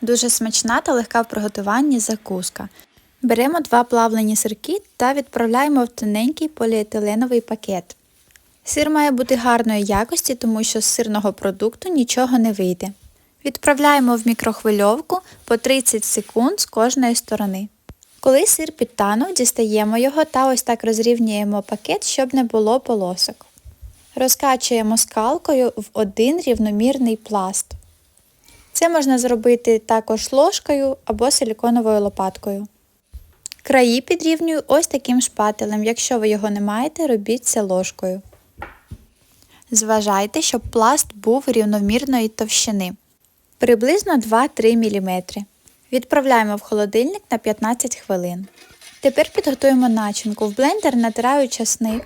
Дуже смачна та легка в приготуванні закуска. Беремо два плавлені сирки та відправляємо в тоненький поліетиленовий пакет. Сир має бути гарної якості, тому що з сирного продукту нічого не вийде. Відправляємо в мікрохвильовку по 30 секунд з кожної сторони. Коли сир підтанув, дістаємо його та ось так розрівнюємо пакет, щоб не було полосок. Розкачуємо скалкою в один рівномірний пласт. Це можна зробити також ложкою або силіконовою лопаткою. Краї підрівнюю ось таким шпателем. Якщо ви його не маєте, робіть це ложкою. Зважайте, щоб пласт був рівномірної товщини. Приблизно 2-3 мм. Відправляємо в холодильник на 15 хвилин. Тепер підготуємо начинку. В блендер натираю часник,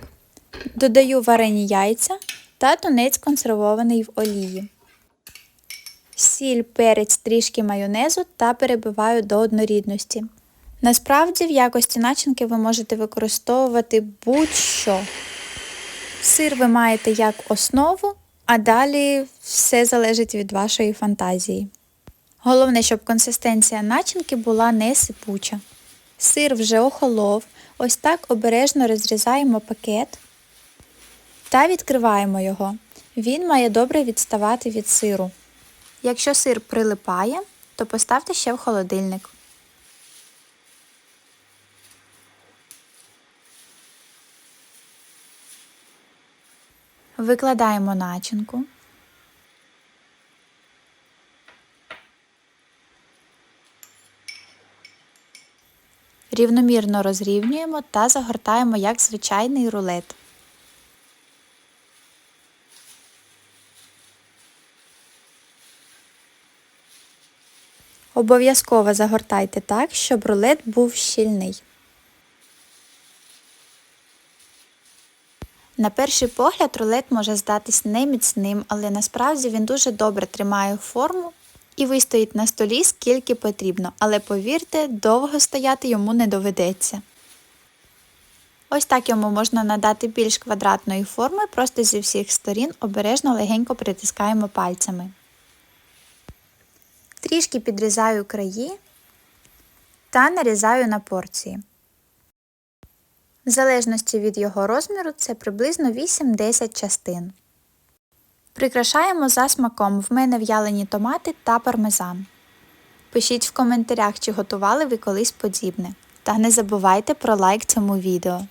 додаю варені яйця та тунець консервований в олії. Сіль, перець, трішки майонезу та перебиваю до однорідності. Насправді в якості начинки ви можете використовувати будь-що. Сир ви маєте як основу, а далі все залежить від вашої фантазії. Головне, щоб консистенція начинки була не сипуча. Сир вже охолов, ось так обережно розрізаємо пакет та відкриваємо його. Він має добре відставати від сиру. Якщо сир прилипає, то поставте ще в холодильник. Викладаємо начинку. Рівномірно розрівнюємо та загортаємо як звичайний рулет. Обов'язково загортайте так, щоб рулет був щільний. На перший погляд рулет може здатись неміцним, але насправді він дуже добре тримає форму і вистоїть на столі скільки потрібно, але повірте, довго стояти йому не доведеться. Ось так йому можна надати більш квадратної форми, просто зі всіх сторін обережно легенько притискаємо пальцями. Трішки підрізаю краї та нарізаю на порції. В залежності від його розміру це приблизно 8-10 частин. Прикрашаємо за смаком. В мене в'ялені томати та пармезан. Пишіть в коментарях, чи готували ви колись подібне. Та не забувайте про лайк цьому відео.